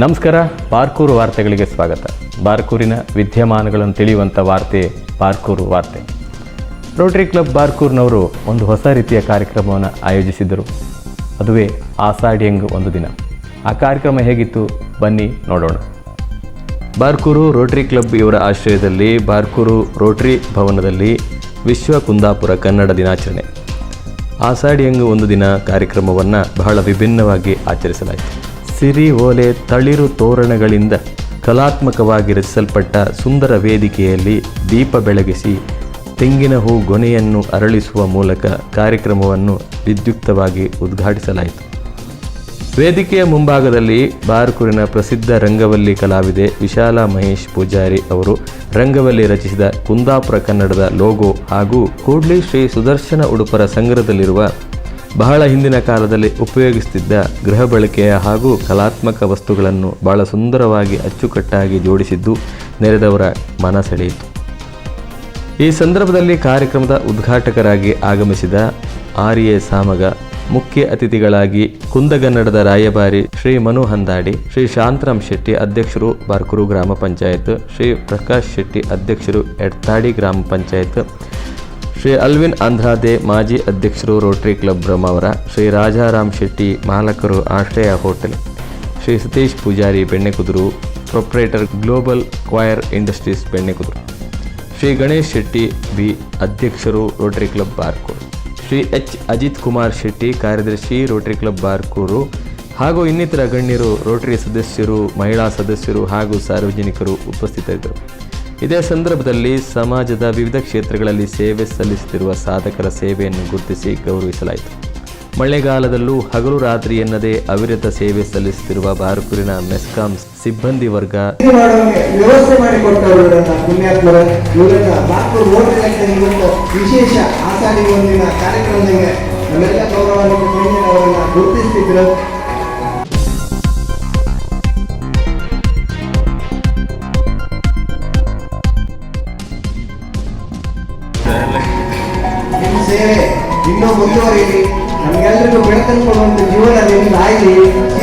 ನಮಸ್ಕಾರ ಬಾರ್ಕೂರು ವಾರ್ತೆಗಳಿಗೆ ಸ್ವಾಗತ. ಬಾರ್ಕೂರಿನ ವಿದ್ಯಮಾನಗಳನ್ನು ತಿಳಿಯುವಂಥ ವಾರ್ತೆ ಬಾರ್ಕೂರು ವಾರ್ತೆ. ರೋಟರಿ ಕ್ಲಬ್ ಬಾರ್ಕೂರ್ನವರು ಒಂದು ಹೊಸ ರೀತಿಯ ಕಾರ್ಯಕ್ರಮವನ್ನು ಆಯೋಜಿಸಿದ್ದರು. ಅದುವೇ ಆಸಾಡಿಯಂಗ್ ಒಂದು ದಿನ. ಆ ಕಾರ್ಯಕ್ರಮ ಹೇಗಿತ್ತು? ಬನ್ನಿ ನೋಡೋಣ. ಬಾರ್ಕೂರು ರೋಟರಿ ಕ್ಲಬ್ ಇವರ ಆಶ್ರಯದಲ್ಲಿ ಬಾರ್ಕೂರು ರೋಟರಿ ಭವನದಲ್ಲಿ ವಿಶ್ವ ಕುಂದಾಪುರ ಕನ್ನಡ ದಿನಾಚರಣೆ. ಆಸಾಡಿಯಂಗ್ ಒಂದು ದಿನ ಕಾರ್ಯಕ್ರಮವನ್ನು ಬಹಳ ವಿಭಿನ್ನವಾಗಿ ಆಚರಿಸಲಾಯಿತು. ಸಿರಿ ಓಲೆ ತಳಿರು ತೋರಣಗಳಿಂದ ಕಲಾತ್ಮಕವಾಗಿ ರಚಿಸಲ್ಪಟ್ಟ ಸುಂದರ ವೇದಿಕೆಯಲ್ಲಿ ದೀಪ ಬೆಳಗಿಸಿ ತೆಂಗಿನ ಹೂ ಗೊನೆಯನ್ನು ಅರಳಿಸುವ ಮೂಲಕ ಕಾರ್ಯಕ್ರಮವನ್ನು ವಿದ್ಯುಕ್ತವಾಗಿ ಉದ್ಘಾಟಿಸಲಾಯಿತು. ವೇದಿಕೆಯ ಮುಂಭಾಗದಲ್ಲಿ ಬಾರ್ಕೂರಿನ ಪ್ರಸಿದ್ಧ ರಂಗವಲ್ಲಿ ಕಲಾವಿದೆ ವಿಶಾಲ ಮಹೇಶ್ ಪೂಜಾರಿ ಅವರು ರಂಗವಲ್ಲಿ ರಚಿಸಿದ ಕುಂದಾಪುರ ಕನ್ನಡದ ಲೋಗೋ ಹಾಗೂ ಕೂಡ್ಲಿ ಶ್ರೀ ಸುದರ್ಶನ ಉಡುಪರ ಸಂಗ್ರಹದಲ್ಲಿರುವ ಬಹಳ ಹಿಂದಿನ ಕಾಲದಲ್ಲಿ ಉಪಯೋಗಿಸುತ್ತಿದ್ದ ಗೃಹ ಬಳಕೆಯ ಹಾಗೂ ಕಲಾತ್ಮಕ ವಸ್ತುಗಳನ್ನು ಬಹಳ ಸುಂದರವಾಗಿ ಅಚ್ಚುಕಟ್ಟಾಗಿ ಜೋಡಿಸಿದ್ದು ನೆರೆದವರ ಮನ ಸೆಳೆಯಿತು ಈ ಸಂದರ್ಭದಲ್ಲಿ ಕಾರ್ಯಕ್ರಮದ ಉದ್ಘಾಟಕರಾಗಿ ಆಗಮಿಸಿದ ಆರ್ ಎ ಸಾಮಗ, ಮುಖ್ಯ ಅತಿಥಿಗಳಾಗಿ ಕುಂದಗನ್ನಡದ ರಾಯಭಾರಿ ಶ್ರೀ ಮನು ಹಂದಾಡಿ, ಶ್ರೀ ಶಾಂತರಾಮ್ ಶೆಟ್ಟಿ ಅಧ್ಯಕ್ಷರು ಬಾರ್ಕೂರು ಗ್ರಾಮ ಪಂಚಾಯತ್, ಶ್ರೀ ಪ್ರಕಾಶ್ ಶೆಟ್ಟಿ ಅಧ್ಯಕ್ಷರು ಎಡ್ತಾಡಿ ಗ್ರಾಮ ಪಂಚಾಯತ್ ಶ್ರೀ ಅಲ್ವಿನ್ ಆಂಧ್ರಾದೆ ಮಾಜಿ ಅಧ್ಯಕ್ಷರು Rotary club Brahmavar Shri Rajaram Shetty ಮಾಲಕರು Ashraya hotel, Shri Satish Poojary Bennekudru, proprietor global coir industries Bennekudru, Shri Ganesh Shetty B ಅಧ್ಯಕ್ಷರು rotary club Barkur, Shri H Ajith Kumar Shetty ಕಾರ್ಯದರ್ಶಿ ರೋಟರಿ ಕ್ಲಬ್ ಬಾರ್ಕೂರು, ಹಾಗೂ ಇನ್ನಿತರ ಗಣ್ಯರು ರೋಟರಿ ಸದಸ್ಯರು, ಮಹಿಳಾ ಸದಸ್ಯರು ಹಾಗೂ ಸಾರ್ವಜನಿಕರು ಉಪಸ್ಥಿತರಿದ್ದರು. ಇದೇ ಸಂದರ್ಭದಲ್ಲಿ ಸಮಾಜದ ವಿವಿಧ ಕ್ಷೇತ್ರಗಳಲ್ಲಿ ಸೇವೆ ಸಲ್ಲಿಸುತ್ತಿರುವ ಸಾಧಕರ ಸೇವೆಯನ್ನು ಗುರುತಿಸಿ ಗೌರವಿಸಲಾಯಿತು. ಮಳೆಗಾಲದಲ್ಲೂ ಹಗಲು ರಾತ್ರಿ ಎನ್ನದೇ ಅವಿರತ ಸೇವೆ ಸಲ್ಲಿಸುತ್ತಿರುವ ಬಾರ್ಕೂರಿನ ಮೆಸ್ಕಾಂ ಸಿಬ್ಬಂದಿ ವರ್ಗ ವಿಶೇಷ ಮಾಡೋಂಗೆ ಸೇವೆ ಇನ್ನೂ ಮುಂದುವರಿಯಲಿ. ನಮಗೆಲ್ಲರಿಗೂ ಬೆಳಕನ್ನು ಕೊಡುವಂತ ಜೀವನ ನಿಮ್ದು ಆಗಲಿ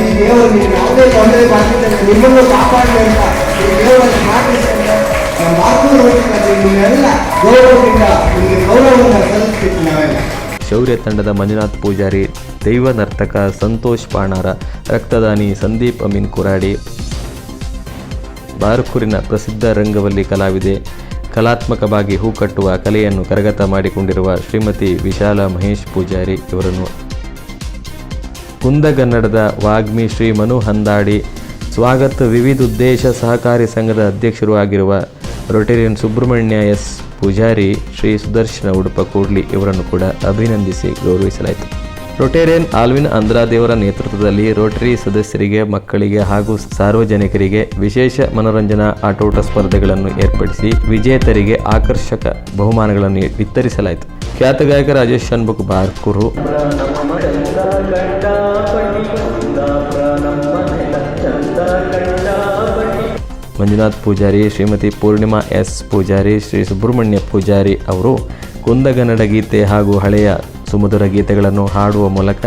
ಈ ದೇವರು ನೀವು ಯಾವುದೇ ತೊಂದರೆ ಮಾಡ್ತಿದ್ದರೆ ನಿಮ್ಮನ್ನು ಕಾಪಾಡಲಿ ಅಂತ ಈ ದೇವರನ್ನು ಪ್ರಾರ್ಥಿಸಿದ್ರೆ ನಮ್ಮ ರೋಟರಿ ನಿಮ್ಮೆಲ್ಲ ಗೌರವದಿಂದ ನಿಮಗೆ ಗೌರವವನ್ನು ಸಲ್ಲಿಸ್ತೀವಿ ನಾವೆಲ್ಲ ಶೌರ್ಯ ತಂಡದ ಮಂಜುನಾಥ್ ಪೂಜಾರಿ, ದೈವ ನರ್ತಕ ಸಂತೋಷ್ ಪಾಣಾರ, ರಕ್ತದಾನಿ ಸಂದೀಪ್ ಅಮೀನ್ ಕುರಾಡಿ, ಬಾರಕೂರಿನ ಪ್ರಸಿದ್ಧ ರಂಗವಲ್ಲಿ ಕಲಾವಿದೆ ಕಲಾತ್ಮಕವಾಗಿ ಹೂ ಕಟ್ಟುವ ಕಲೆಯನ್ನು ಕರಗತ ಮಾಡಿಕೊಂಡಿರುವ ಶ್ರೀಮತಿ ವಿಶಾಲ ಮಹೇಶ್ ಪೂಜಾರಿ ಇವರನ್ನು. ಕುಂದಗನ್ನಡದ ವಾಗ್ಮಿ ಶ್ರೀ ಮನು ಹಂದಾಡಿ ಸ್ವಾಗತ ವಿವಿಧ ಉದ್ದೇಶ ಸಹಕಾರಿ ಸಂಘದ ಅಧ್ಯಕ್ಷರು ಆಗಿರುವ ರೊಟೇರಿಯನ್ ಸುಬ್ರಹ್ಮಣ್ಯ ಎಸ್ ಪೂಜಾರಿ ಶ್ರೀ ಸುದರ್ಶನ ಉಡುಪ ಕೂಡ್ಲಿ ಇವರನ್ನು ಕೂಡ ಅಭಿನಂದಿಸಿ ಗೌರವಿಸಲಾಯಿತು. ರೊಟೇರಿಯನ್ ಆಲ್ವಿನ್ ಅಂದ್ರಾದೇವರ ನೇತೃತ್ವದಲ್ಲಿ ರೋಟರಿ ಸದಸ್ಯರಿಗೆ, ಮಕ್ಕಳಿಗೆ ಹಾಗೂ ಸಾರ್ವಜನಿಕರಿಗೆ ವಿಶೇಷ ಮನೋರಂಜನಾ ಆಟೋಟ ಸ್ಪರ್ಧೆಗಳನ್ನು ಏರ್ಪಡಿಸಿ ವಿಜೇತರಿಗೆ ಆಕರ್ಷಕ ಬಹುಮಾನಗಳನ್ನು ವಿತರಿಸಲಾಯಿತು. ಖ್ಯಾತ ಗಾಯಕ ರಾಜೇಶ್ ಶನ್ಬುಕ್ ಬಾರ್ಕೂರು. ಮಂಜುನಾಥ್ ಪೂಜಾರಿ, ಶ್ರೀಮತಿ ಪೂರ್ಣಿಮಾ ಎಸ್ ಪೂಜಾರಿ, ಶ್ರೀ ಸುಬ್ರಹ್ಮಣ್ಯ ಪೂಜಾರಿ ಅವರು ಕುಂದಗನ್ನಡ ಗೀತೆ ಹಾಗೂ ಹಳೆಯ ಸುಮಧುರ ಗೀತೆಗಳನ್ನು ಹಾಡುವ ಮೂಲಕ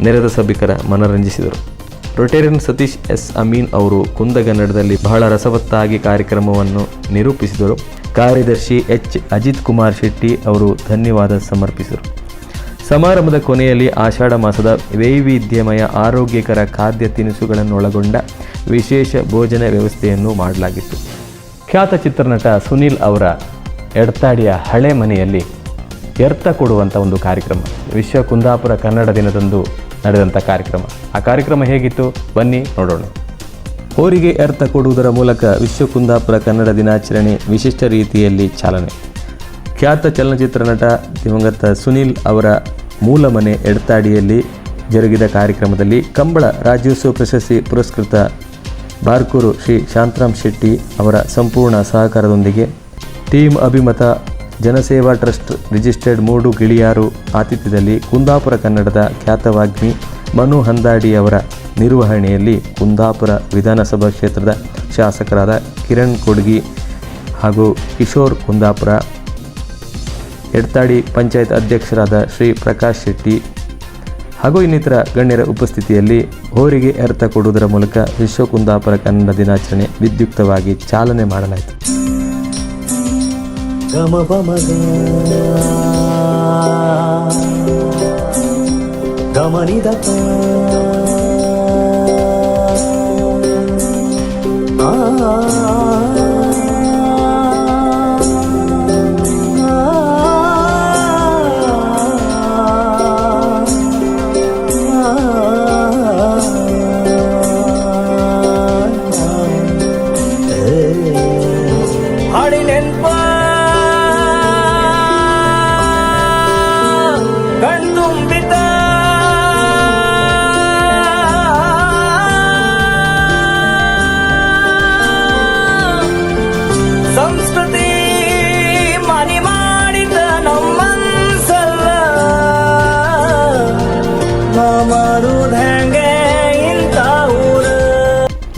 ನೆರೆದ ಸಭಿಕರ ಮನರಂಜಿಸಿದರು. Rotarian Satish S. ಅಮೀನ್ ಅವರು ಕುಂದಗನ್ನಡದಲ್ಲಿ ಬಹಳ ರಸವತ್ತಾಗಿ ಕಾರ್ಯಕ್ರಮವನ್ನು ನಿರೂಪಿಸಿದರು. ಕಾರ್ಯದರ್ಶಿ ಎಚ್. ಅಜಿತ್ ಕುಮಾರ್ ಶೆಟ್ಟಿ ಅವರು ಧನ್ಯವಾದ ಸಮರ್ಪಿಸಿದರು. ಸಮಾರಂಭದ ಕೊನೆಯಲ್ಲಿ ಆಷಾಢ ಮಾಸದ ವೈವಿಧ್ಯಮಯ ಆರೋಗ್ಯಕರ ಖಾದ್ಯ ತಿನಿಸುಗಳನ್ನು ಒಳಗೊಂಡ ವಿಶೇಷ ಭೋಜನ ವ್ಯವಸ್ಥೆಯನ್ನು ಮಾಡಲಾಗಿತ್ತು. ಖ್ಯಾತ ಚಿತ್ರನಟ ಸುನೀಲ್ ಅವರ ಎಡತಾಡಿಯ ಹಳೆ ಮನೆಯಲ್ಲಿ ಎರ್ತ ಕೊಡುವಂಥ ಒಂದು ಕಾರ್ಯಕ್ರಮ. ವಿಶ್ವ ಕುಂದಾಪುರ ಕನ್ನಡ ದಿನದಂದು ನಡೆದಂಥ ಕಾರ್ಯಕ್ರಮ. ಆ ಕಾರ್ಯಕ್ರಮ ಹೇಗಿತ್ತು? ಬನ್ನಿ ನೋಡೋಣ. ಹೋರಿಗೆ ಎರ್ಥ ಕೊಡುವುದರ ಮೂಲಕ ವಿಶ್ವ ಕುಂದಾಪುರ ಕನ್ನಡ ದಿನಾಚರಣೆ ವಿಶಿಷ್ಟ ರೀತಿಯಲ್ಲಿ ಚಾಲನೆ. ಖ್ಯಾತ ಚಲನಚಿತ್ರ ನಟ ದಿವಂಗತ ಸುನೀಲ್ ಅವರ ಮೂಲ ಮನೆ ಎಡತಾಡಿಯಲ್ಲಿ ಜರುಗಿದ ಕಾರ್ಯಕ್ರಮದಲ್ಲಿ ಕಂಬಳ ರಾಜ್ಯೋತ್ಸವ ಪ್ರಶಸ್ತಿ ಪುರಸ್ಕೃತ ಬಾರ್ಕೂರು ಶ್ರೀ ಶಾಂತರಾಮ್ ಶೆಟ್ಟಿ ಅವರ ಸಂಪೂರ್ಣ ಸಹಕಾರದೊಂದಿಗೆ team Abhimata Janaseva trust registered Moodu Giliyaru ಆತಿಥ್ಯದಲ್ಲಿ Kundapura ಕನ್ನಡದ ಖ್ಯಾತವಾಗ್ಮಿ ಮನು ಹಂದಾಡಿಯವರ ನಿರ್ವಹಣೆಯಲ್ಲಿ ಕುಂದಾಪುರ ವಿಧಾನಸಭಾ ಕ್ಷೇತ್ರದ ಶಾಸಕರಾದ ಕಿರಣ್ ಕೊಡ್ಗಿ ಹಾಗೂ ಕಿಶೋರ್ ಕುಂದಾಪುರ. ಎಡ್ತಾಡಿ ಪಂಚಾಯತ್ ಅಧ್ಯಕ್ಷರಾದ ಶ್ರೀ ಪ್ರಕಾಶ್ ಶೆಟ್ಟಿ ಹಾಗೂ ಇನ್ನಿತರ ಗಣ್ಯರ ಉಪಸ್ಥಿತಿಯಲ್ಲಿ ಹೋರಿಗೆ ಅರ್ಥ ಕೊಡುವುದರ ಮೂಲಕ ವಿಶ್ವ ಕುಂದಾಪುರ ಕನ್ನಡ ದಿನಾಚರಣೆ ವಿದ್ಯುಕ್ತವಾಗಿ ಚಾಲನೆ ಮಾಡಲಾಯಿತು. గమపమగా గమనిద ఆ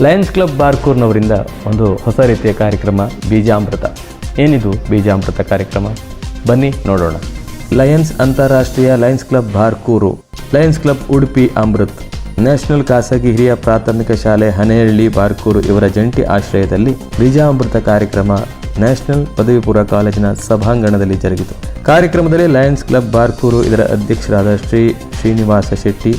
ಲಯನ್ಸ್ ಕ್ಲಬ್ ಬಾರ್ಕೂರ್ನವರಿಂದ ಒಂದು ಹೊಸ ರೀತಿಯ ಕಾರ್ಯಕ್ರಮ, ಬೀಜಾಮೃತ. ಏನಿದು ಬೀಜಾಮೃತ ಕಾರ್ಯಕ್ರಮ? ಬನ್ನಿ ನೋಡೋಣ. ಲಯನ್ಸ್ ಅಂತಾರಾಷ್ಟ್ರೀಯ lions club Barkur, lions club Udupi Amrit. National ಖಾಸಗಿ ಹಿರಿಯ ಪ್ರಾಥಮಿಕ ಶಾಲೆ ಹನೇಹಳ್ಳಿ ಬಾರ್ಕೂರು ಇವರ ಜಂಟಿ ಆಶ್ರಯದಲ್ಲಿ ಬೀಜಾಮೃತ ಕಾರ್ಯಕ್ರಮ ನ್ಯಾಷನಲ್ ಪದವಿ ಪೂರ್ವ ಕಾಲೇಜಿನ ಸಭಾಂಗಣದಲ್ಲಿ ಜರುಗಿತು. ಕಾರ್ಯಕ್ರಮದಲ್ಲಿ ಲಯನ್ಸ್ ಕ್ಲಬ್ ಬಾರ್ಕೂರು ಇದರ ಅಧ್ಯಕ್ಷರಾದ ಶ್ರೀ ಶ್ರೀನಿವಾಸ ಶೆಟ್ಟಿ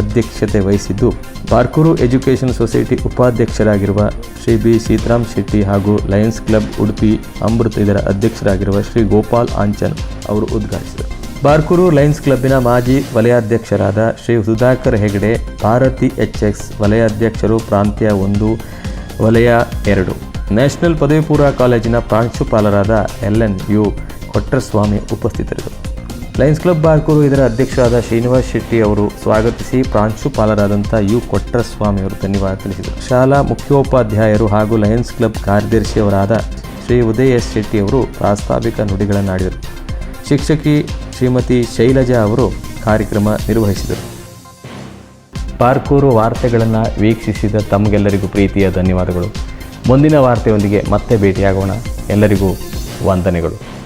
ಅಧ್ಯಕ್ಷತೆ ವಹಿಸಿದ್ದು ಬಾರ್ಕೂರು ಎಜುಕೇಷನ್ ಸೊಸೈಟಿ ಉಪಾಧ್ಯಕ್ಷರಾಗಿರುವ ಶ್ರೀ ಬಿ ಸೀತಾರಾಮ್ ಶೆಟ್ಟಿ ಹಾಗೂ ಲಯನ್ಸ್ ಕ್ಲಬ್ ಉಡುಪಿ ಅಮೃತ ಇದರ ಅಧ್ಯಕ್ಷರಾಗಿರುವ ಶ್ರೀ ಗೋಪಾಲ್ ಆಂಚನ್ ಅವರು ಉದ್ಘಾಟಿಸಿದರು. ಬಾರ್ಕೂರು ಲಯನ್ಸ್ ಕ್ಲಬ್ಬಿನ ಮಾಜಿ ವಲಯಾಧ್ಯಕ್ಷರಾದ ಶ್ರೀ ಸುಧಾಕರ್ ಹೆಗಡೆ, ಭಾರತಿ ಎಚ್ ಎಕ್ಸ್ ವಲಯಾಧ್ಯಕ್ಷರು ಪ್ರಾಂತ್ಯ ಒಂದು, ವಲಯ ಎರಡು. ನ್ಯಾಷನಲ್ ಪದವಿಪೂರ್ವ ಕಾಲೇಜಿನ ಪ್ರಾಂಶುಪಾಲರಾದ ಎಲ್ ಎನ್ ಯು ಕೊಟ್ರಸ್ವಾಮಿ ಉಪಸ್ಥಿತರಿದ್ದರು. ಲಯನ್ಸ್ ಕ್ಲಬ್ ಬಾರ್ಕೂರು ಇದರ ಅಧ್ಯಕ್ಷರಾದ ಶ್ರೀನಿವಾಸ್ ಶೆಟ್ಟಿ ಅವರು ಸ್ವಾಗತಿಸಿ ಪ್ರಾಂಶುಪಾಲರಾದಂಥ ಯು ಕೊಟ್ರಸ್ವಾಮಿ ಅವರು ಧನ್ಯವಾದ ತಿಳಿಸಿದರು. ಶಾಲಾ ಮುಖ್ಯೋಪಾಧ್ಯಾಯರು ಹಾಗೂ ಲಯನ್ಸ್ ಕ್ಲಬ್ ಕಾರ್ಯದರ್ಶಿಯವರಾದ ಶ್ರೀ ಉದಯ ಎಸ್ ಶೆಟ್ಟಿ ಅವರು ಪ್ರಾಸ್ತಾವಿಕ ನುಡಿಗಳನ್ನಾಡಿದರು. ಶಿಕ್ಷಕಿ ಶ್ರೀಮತಿ ಶೈಲಜಾ ಅವರು ಕಾರ್ಯಕ್ರಮ ನಿರ್ವಹಿಸಿದರು. ಪಾರ್ಕೂರು ವಾರ್ತೆಗಳನ್ನು ವೀಕ್ಷಿಸಿದ ತಮಗೆಲ್ಲರಿಗೂ ಪ್ರೀತಿಯ ಧನ್ಯವಾದಗಳು. ಮುಂದಿನ ವಾರ್ತೆಯೊಂದಿಗೆ ಮತ್ತೆ ಭೇಟಿಯಾಗೋಣ. ಎಲ್ಲರಿಗೂ ವಂದನೆಗಳು.